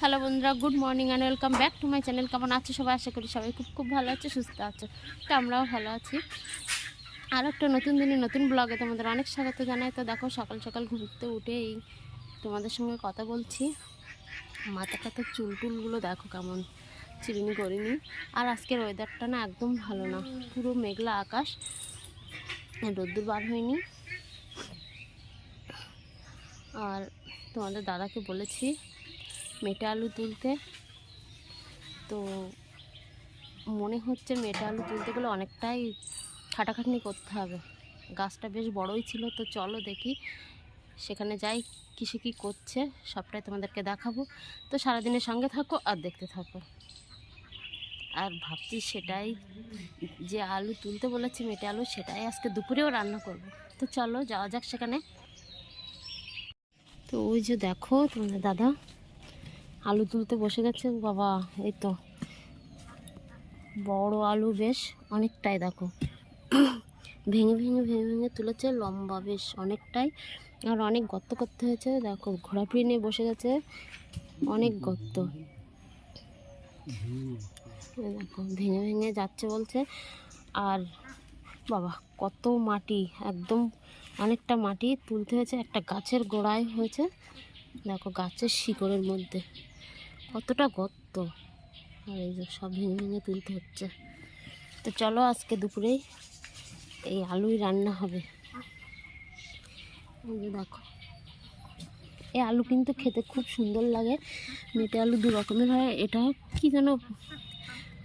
Hello বন্ধুরা, good morning and welcome back to my channel কেমন আছো সবাই? আশা করি সবাই খুব খুব ভালো আছে, সুস্থ আছো। তো আমরাও ভালো আছি। আর একটা নতুন দিনে নতুন ব্লগে তোমাদের অনেক স্বাগত জানাই। তো দেখো, সকাল সকাল ঘুরতে উঠে এই তোমাদের সঙ্গে কথা বলছি। মাথা টাথা, চুল টুলগুলো দেখো কেমন চিরুনি করিনি আর আজকের ওয়েদারটা না একদম ভালো না। পুরো মেঘলা আকাশ। রোদ্দুর বার হয়নি। আর তোমাদের দাদাকে বলেছি মেটে আলু তুলতে। তো মনে হচ্ছে মেটে আলু তুলতে গেলে অনেকটাই খাটাখাটনি করতে হবে। গাছটা বেশ বড়ই ছিল, তো চলো দেখি। সেখানে যাই কিসে কী করছে, সবটাই তোমাদেরকে দেখাবো। তো সারাদিনের সঙ্গে থাকো আর দেখতে থাকো। আর ভাবছি সেটাই যে আলু তুলতে বলেছি মেটে আলু, সেটাই আজকে দুপুরেও রান্না করব। তো চলো যাওয়া যাক সেখানে। তো ওই যে দেখো তোমাদের দাদা আলু তুলতে বসে গেছে বাবা, এই তো। বড় আলু বেশ অনেকটাই, দেখো। ভেঙে ভেঙে ভেঙে ভেঙে তুলেছে, লম্বা বেশ অনেকটাই। আর অনেক গর্ত করতে হয়েছে, দেখো ঘোরাফিরে নিয়ে বসে গেছে। অনেক গর্ত। দেখো, ভেঙে ভেঙে যাচ্ছে বলছে। আর বাবা, কত মাটি, একদম অনেকটা মাটি তুলতে হয়েছে, একটা গাছের গোড়ায় হয়েছে। দেখো গাছের শিকড়ের মধ্যে। কতটা গর্ত। আর এই যে সব ভেঙে ভেঙে তুলতে হচ্ছে। তো চলো আজকে দুপুরেই এই আলুই রান্না হবে। এই যে দেখো। এই আলু কিন্তু খেতে খুব সুন্দর লাগে। মেটে আলু দু রকমের হয়। এটা কি যেন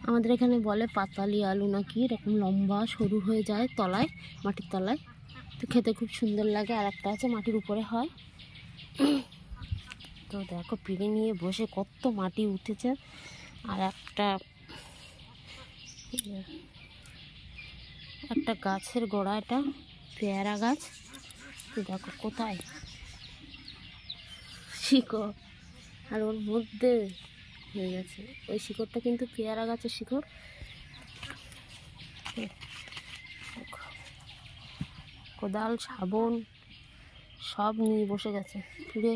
আমাদের এখানে বলে পাতালি আলু নাকি, এরকম লম্বা, সরু হয়ে যায় তলায়, মাটির তলায়। তো খেতে খুব সুন্দর লাগে। আর একটা আছে মাটির উপরে হয়। তো দেখো পিড়ি নিয়ে বসে কত মাটি উঠেছে। আর একটা একটা গাছের গোড়া, এটা পেয়ারা গাছ। দেখো কোথায়? শিকড়। আর ওর মধ্যে হয়ে গেছে। ওই শিকড়টা কিন্তু পেয়ারা গাছের শিকড়। কোদাল, সাবন সব নিয়ে বসে গেছে। ফিরে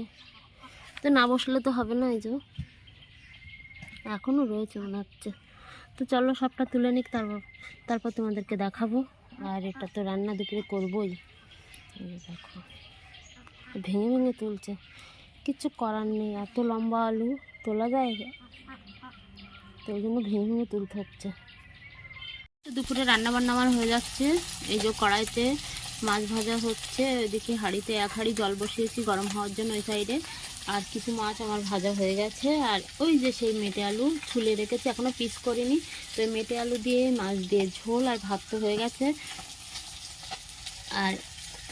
তো না বসলে তো হবে না এই যে। এখনও রয়েছে মনে হচ্ছে। তো চলো সবটা তুলে নিক, তারপর তারপর তোমাদেরকে দেখাবো। আর এটা তো রান্না দুপুরে করবোই। দেখো। ভেঙে ভেঙে তুলছে। কিচ্ছু করার নেই, এত লম্বা আলু তোলা যায়? তো ওই জন্য ভেঙে ভেঙে তুলতে হচ্ছে। দুপুরে রান্না বান্না আমার হয়ে যাচ্ছে। এই যে কড়াইতে মাছ ভাজা হচ্ছে। ওইদিকে হাঁড়িতে এক হাঁড়ি জল বসিয়েছি গরম হওয়ার জন্য ওই সাইডে। আর কিছু মাছ আমার ভাজা হয়ে গেছে। আর ওই যে সেই মেটে আলু ছুলে রেখেছি এখনও পিস করিনি। তো মেটে আলু দিয়ে মাছ দিয়ে ঝোল আর ভাত তো হয়ে গেছে। আর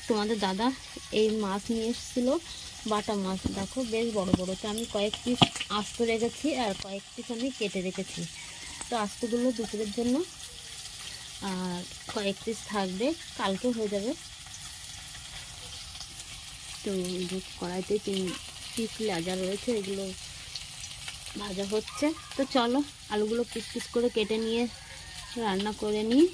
তোমাদের দাদা এই মাছ নিয়ে এসেছিল, বাটা মাছ। দেখো, বেশ বড় বড়। তো আমি কয়েক পিস আস্ত রেখেছি আর কয়েক পিস আমি কেটে রেখেছি। তো আস্তগুলো দুপুরের জন্য। আর কয়েক পিস থাকবে, কালকে হয়ে যাবে। তো কড়াইতে তিন পিস লেজা রয়েছে, এগুলো ভাজা হচ্ছে। তো চলো, আলুগুলো পিস পিস করে কেটে নিয়ে রান্না করে নিই।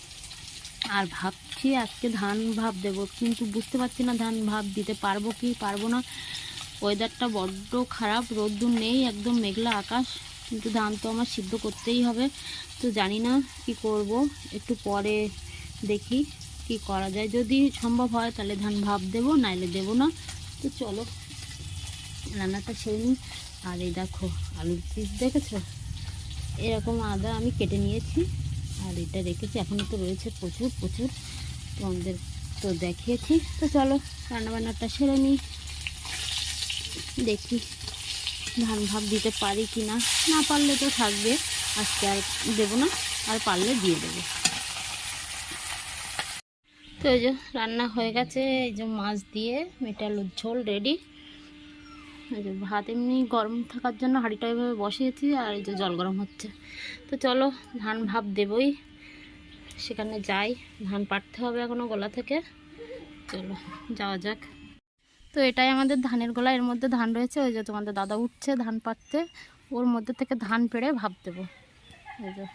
আর ভাবছি আজকে ধান ভাব দেব, কিন্তু বুঝতে পারছি না ধান ভাব দিতে পারব কি পারব না। ওয়েদারটা বড্ড খারাপ, রোদ্দুর নেই, একদম মেঘলা আকাশ, কিন্তু ধান তো আমার সিদ্ধ করতেই হবে। তো জানি না কি করব, একটু পরে দেখি কি করা যায়। যদি সম্ভব হয় তাহলে ধান ভাব দেবো, নাইলে দেবো না। তো চলো। রান্নাটা সেরে নিই। আর এই দেখো আলুর পিস, দেখেছ? এরকম আদা আমি কেটে নিয়েছি। আর এটা রেখেছি, এখনও তো রয়েছে প্রচুর প্রচুর। তোমাদের তো দেখিয়েছি। তো চলো, রান্নাবান্নাটা সেরে নিই। দেখি ধান ভাব দিতে পারি কি না। না পারলে তো থাকবে। আজকে আর দেবো না, আর পারলে দিয়ে দেবো। তো এই যে রান্না হয়ে গেছে, এই যে মাছ দিয়ে, মেটালুর ঝোল রেডি। এই যে ভাত এমনি গরম থাকার জন্য হাঁড়িটা এভাবে বসিয়েছি আর এই যে জল গরম হচ্ছে। তো চলো, ধান ভাব দেবই। সেখানে যাই, ধান পাটতে হবে এখনও গলা থেকে। চলো, যাওয়া যাক। তো এটাই আমাদের ধানের গোলা, এর মধ্যে ধান রয়েছে। ওই যে তোমাদের দাদা উঠছে ধান পাটতে ওর মধ্যে থেকে ধান পেড়ে ভাব দেবো। এই যে।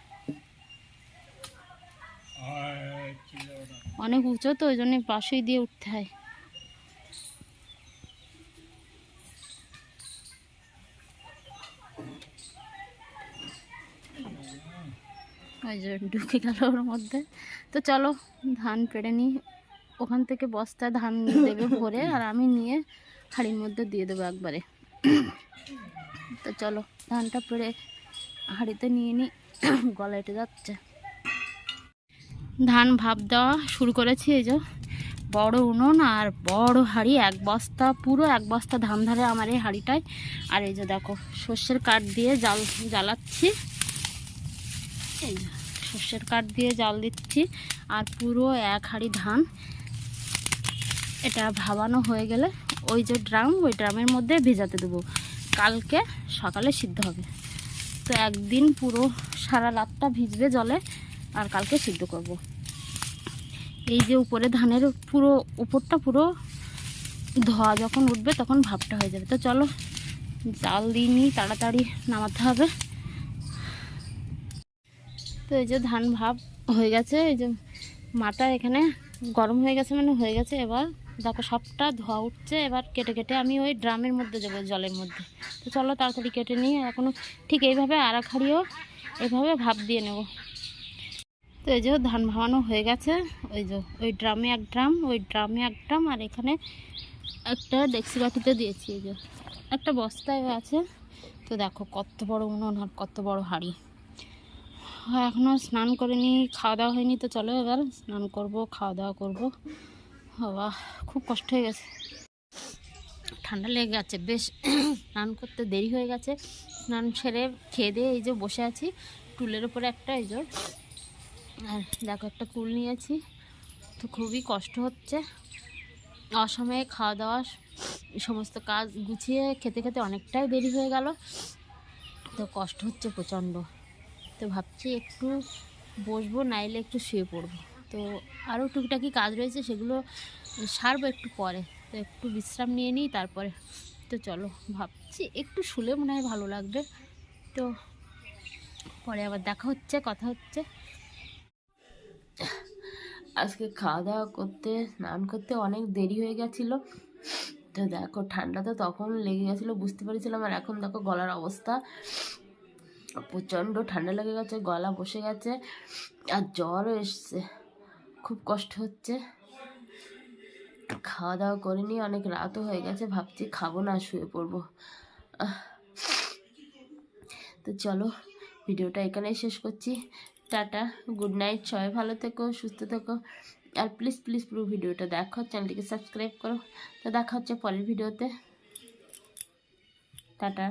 অনেক উঁচু তো, ওই জন্য পাশেই দিয়ে উঠতে হয়। ওই যে ঢুকে গেল ওর মধ্যে। তো চলো, ধান পেড়ে নিই। ওখান থেকে বস্তায় ধান দেবে ভরে, আর আমি নিয়ে হাঁড়ির মধ্যে দিয়ে দেবো একবারে। তো চলো, ধানটা পেড়ে হাঁড়িতে নিয়ে নিই। গলা এটে যাচ্ছে। ধান ভাপ দেওয়া শুরু করেছি, এই যে। বড় উনুন আর বড় হাঁড়ি, এক বস্তা পুরো, এক বস্তা ধান ধরে আমার এই হাঁড়িটায়। আর এই যে দেখো, সর্ষের কাঠ দিয়ে জাল জ্বালাচ্ছি। এই যে। সর্ষের কাঠ দিয়ে জাল দিচ্ছি আর পুরো এক হাঁড়ি ধান। এটা ভাবানো হয়ে গেলে ওই যে ড্রাম, ওই ড্রামের মধ্যে ভেজাতে দেবো। কালকে সকালে সিদ্ধ হবে। তো একদিন পুরো সারা রাতটা ভিজবে জলে আর কালকে সিদ্ধ করব। এই যে উপরে ধানের পুরো উপরটা পুরো ধোয়া যখন উঠবে তখন ভাবটা হয়ে যাবে। তো চলো, জাল দিইনি তাড়াতাড়ি নামাতে হবে। তো এই যে ধান ভাব হয়ে গেছে, এই যে মাটা এখানে গরম হয়ে গেছে মানে হয়ে গেছে এবার। দেখো সবটা ধোয়া উঠছে, এবার কেটে কেটে আমি ওই ড্রামের মধ্যে যাব জলের মধ্যে। তো চলো তাড়াতাড়ি কেটে নিয়ে এখনও ঠিক এইভাবে আর হাঁড়িও এইভাবে ভাপ দিয়ে নেব। তো এই যে ধান ভাবানো হয়ে গেছে, ওই যে ওই ড্রামে এক ড্রাম, ওই ড্রামে এক ড্রাম, আর এখানে একটা ডেক্সি বাটিতে দিয়েছি, এই যে। একটা বস্তায় আছে। তো দেখো কত বড় উনুন আর কত বড় হাঁড়ি। এখনও স্নান করিনি, খাওয়া দাওয়া হয়নি, তো চলো এবার স্নান করব, খাওয়া দাওয়া করব। বাবা, খুব কষ্ট হয়ে গেছে। ঠান্ডা লেগে গেছে, বেশ স্নান করতে দেরি হয়ে গেছে। স্নান সেরে খেয়ে দিয়ে এই যে বসে আছি, টুলের উপরে একটা এই যে, আর দেখো একটা কুল নিয়েছি। তো খুবই কষ্ট হচ্ছে। অসময়ে খাওয়া দাওয়া, সমস্ত কাজ গুছিয়ে খেতে খেতে অনেকটাই দেরি হয়ে গেল। তো কষ্ট হচ্ছে প্রচণ্ড। তো ভাবছি একটু বসবো, নাইলে একটু শুয়ে পড়ব। তো আরও টুকিটাকি কাজ রয়েছে, সেগুলো সারবো একটু পরে। তো একটু বিশ্রাম নিয়ে নিই, তারপরে তো চলো, ভাবছি একটু শুলে মনে হয় ভালো লাগবে। তো পরে আবার দেখা হচ্ছে, কথা হচ্ছে। আজকে খাওয়া দাওয়া করতে, স্নান করতে অনেক দেরি হয়ে গেছিল। তো দেখো, ঠান্ডা তো তখন লেগে গেছিল, বুঝতে পেরেছিলাম, আর এখন দেখো গলার অবস্থা। প্রচণ্ড ঠান্ডা লেগে গেছে, গলা বসে গেছে আর জ্বরও এসছে। খুব কষ্ট হচ্ছে। খাওয়া দাওয়া করিনি অনেক রাতও হয়ে গেছে, ভাবছি খাব না, শুয়ে পড়ব। তো চলো, ভিডিওটা এখানেই শেষ করছি। টাটা, গুড নাইট, সবাই ভালো থেকো, সুস্থ থেকো। আর প্লিজ প্লিজ পুরো ভিডিওটা দেখো, চ্যানেলটিকে সাবস্ক্রাইব করো। তো দেখা হচ্ছে পরের ভিডিওতে। টাটা।